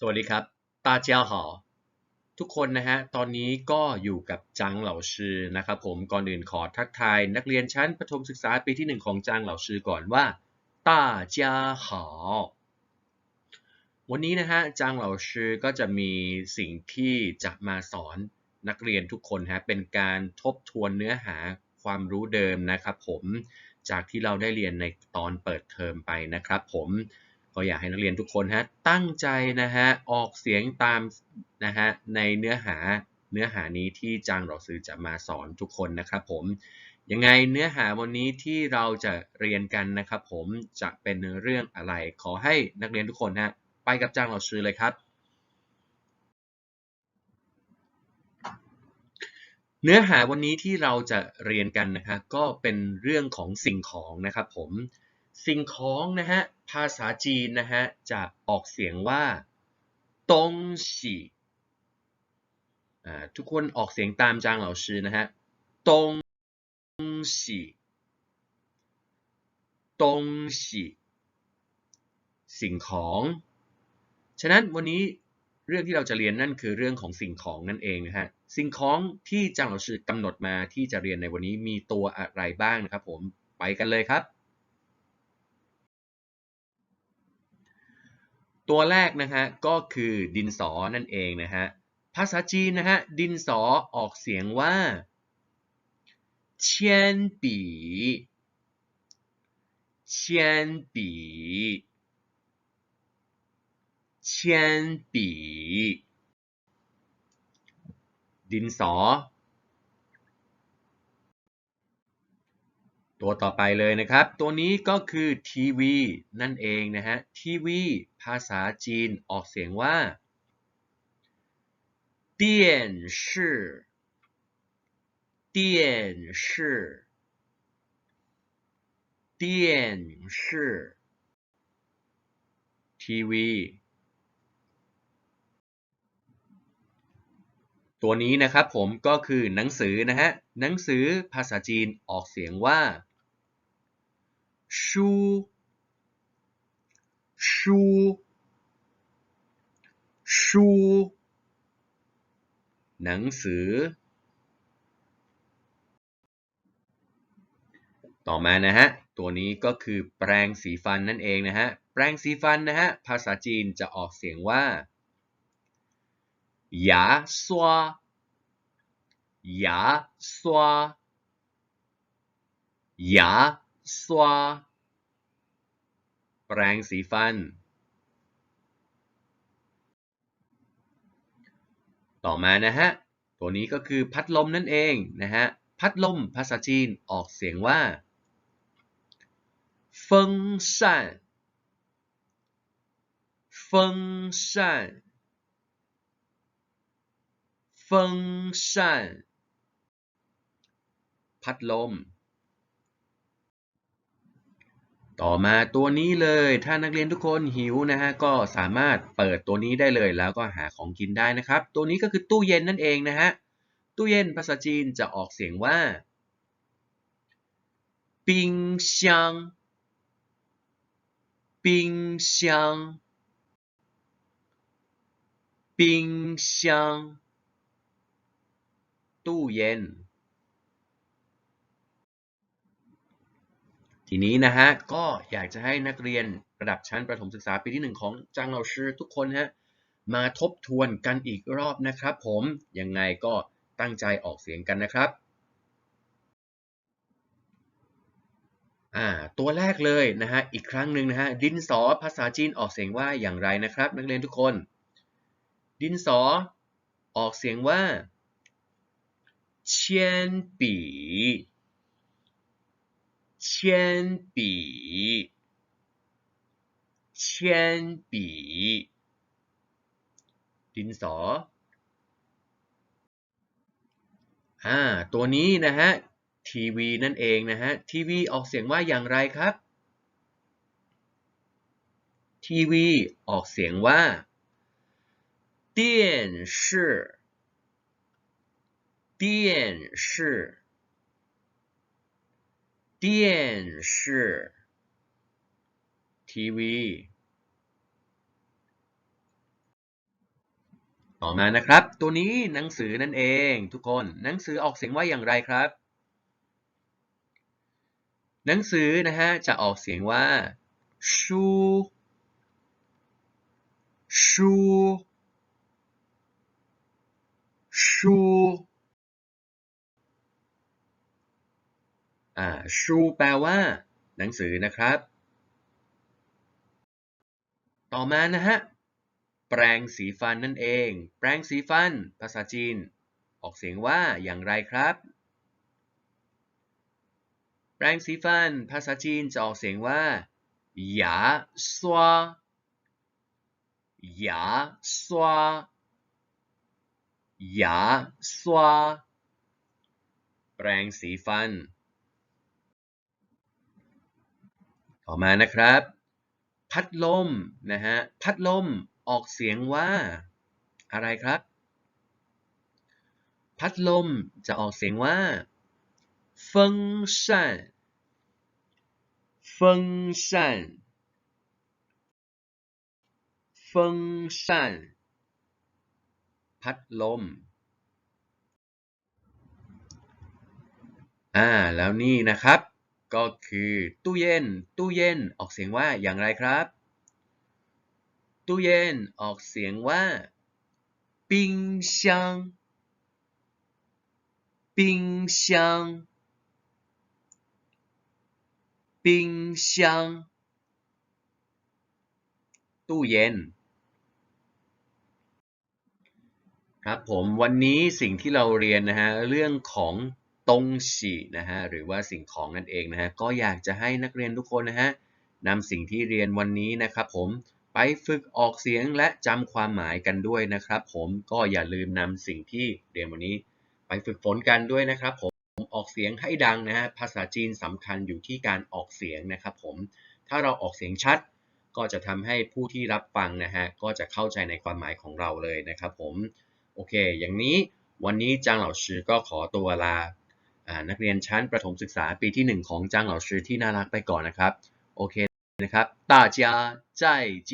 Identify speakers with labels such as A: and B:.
A: สวัสดีครับ ตาเจียวหอ ทุกคนนะฮะ ตอนนี้ก็อยู่กับจังเหล่าชื่อนะครับผม ก่อนอื่นขอทักทายนักเรียนชั้นประถมศึกษาปีที่หนึ่งของจังเหล่าชื่อก่อนว่า ตาเจียหอ วันนี้นะฮะ จังเหล่าชื่อก็จะมีสิ่งที่จะมาสอนนักเรียนทุกคนฮะ เป็นการทบทวนเนื้อหาความรู้เดิมนะครับผม จากที่เราได้เรียนในตอนเปิดเทอมไปนะครับผม ก็อยากให้นักเรียนทุกคนฮะตั้งใจนะฮะออกเสียงตามนะฮะในเนื้อหาเนื้อหานี้ที่จางเราซื้อจะมาสอนทุกคนนะครับผมยังไงเนื้อหาวันนี้ที่เราจะเรียนกันนะครับผมจะเป็นเรื่องอะไร ขอให้นักเรียนทุกคนฮะไปกับจางเราซื้อเลยครับ เนื้อหาวันนี้ที่เราจะเรียนกันนะคะก็เป็นเรื่องของสิ่งของนะครับผม สิ่งของนะฮะภาษาจีนนะฮะจะออกเสียงว่าตงสีทุกคนออกเสียงตามจางเหล่าชื่อนะฮะตงสีตงสีสิ่งของ ฉะนั้นวันนี้เรื่องที่เราจะเรียนนั่นคือเรื่องของสิ่งของนั่นเองนะฮะ สิ่งของที่จางเหล่าชื่อกำหนดมาที่จะเรียนในวันนี้มีตัวอะไรบ้างนะครับผม ไปกันเลยครับ ตัวแรกนะฮะก็คือดินสอนั่นเองนะฮะภาษาจีนนะฮะดินสอออกเสียงว่าเชียนปีเชียนปีเชียนปีดินสอ ตัวต่อไปเลยนะครับ ตัวนี้ก็คือทีวีนั่นเองนะฮะทีวีภาษาจีนออกเสียงว่าเตียนชื่อเตียนชื่อเตียนชื่อทีวีตัวนี้นะครับผมก็คือหนังสือนะฮะหนังสือภาษาจีนออกเสียงว่า ชูชูชูหนังสือ ต่อมานะฮะ ตัวนี้ก็คือแปรงสีฟันนั่นเองนะฮะ แปรงสีฟันนะฮะ ภาษาจีนจะออกเสียงว่าหยาซวายาซวยาซว แปรงสีฟัน ต่อมานะฮะ ตัวนี้ก็คือพัดลมนั่นเองนะฮะ พัดลมภาษาจีนออกเสียงว่าฟงซานฟงซานฟงซานพัดลม ต่อมาตัวนี้เลย ถ้านักเรียนทุกคนหิวนะฮะก็สามารถเปิดตัวนี้ได้เลย แล้วก็หาของกินได้นะครับ ตัวนี้ก็คือตู้เย็นนั่นเองนะฮะตู้เย็นภาษาจีนจะออกเสียงว่าปิงช่างปิงช่างปิงช่างตู้เย็น ทีนี้นะฮะก็อยากจะให้นักเรียนระดับชั้นประถมศึกษาปีที่ 1 ของจางเหาชื่อทุกคนฮะมาทบทวนกันอีกรอบนะครับ ผมยังไงก็ตั้งใจออกเสียงกันนะครับตัวแรกเลยนะฮะอีกครั้งหนึ่งนะฮะดินสอภาษาจีนออกเสียงว่าอย่างไรนะครับ นักเรียนทุกคน ดินสอออกเสียงว่าเชียนปี 铅笔铅笔ดินสออ่าตัวนี้นะฮะทีวีนั่นเองนะฮะทีวีออกเสียงว่าอย่างไรครับทีวีออกเสียงว่า电视电视 电视ทีวีต่อมานะครับ ตัวนี้หนังสือนั่นเองทุกคนหนังสือออกเสียงว่าอย่างไรครับ หนังสือนะฮะจะออกเสียงว่าชูชูชู อ่าชูแปลว่า หนังสือนะครับ ต่อมานะฮะ แปรงสีฟันนั่นเอง แปรงสีฟัน ภาษาจีน ออกเสียงว่าอย่างไรครับ แปรงสีฟัน ภาษาจีนจะออกเสียงว่าหยาซวหยาซวหยาซวแปรงสีฟัน ต่อมานะครับ พัดลมนะฮะพัดลมออกเสียงว่า อะไรครับ พัดลมจะออกเสียงว่าเฟิงซันเฟิงซันเฟิงซันพัดลมอ่าแล้วนี่นะครับ ก็คือตู้เย็น ตู้เย็นออกเสียงว่าอย่างไรครับ ตู้เย็นออกเสียงว่าปิงชังปิงชังปิงชังตู้เย็น ครับผมวันนี้สิ่งที่เราเรียนนะฮะเรื่องของ ตงฉีนะฮะหรือว่าสิ่งของนั่นเองนะฮะก็อยากจะให้นักเรียนทุกคนนะฮะนำสิ่งที่เรียนวันนี้นะครับผมไปฝึกออกเสียงและจำความหมายกันด้วยนะครับ ผมก็อย่าลืมนำสิ่งที่เรียนวันนี้ ไปฝึกฝนกันด้วยนะครับ ผมออกเสียงให้ดังนะฮะภาษาจีนสำคัญอยู่ที่การออกเสียงนะครับ ผมถ้าเราออกเสียงชัด ก็จะทำให้ผู้ที่รับฟังนะฮะก็จะเข้าใจในความหมายของเราเลยนะครับ ผมโอเค อย่างนี้วันนี้จางเหล่าชื่อก็ขอตัวลา นักเรียนชั้นประถมศึกษาปีที่ 1 ของจางเหล่าชื่อที่น่ารักไปก่อนนะครับ โอเคนะครับ大家再见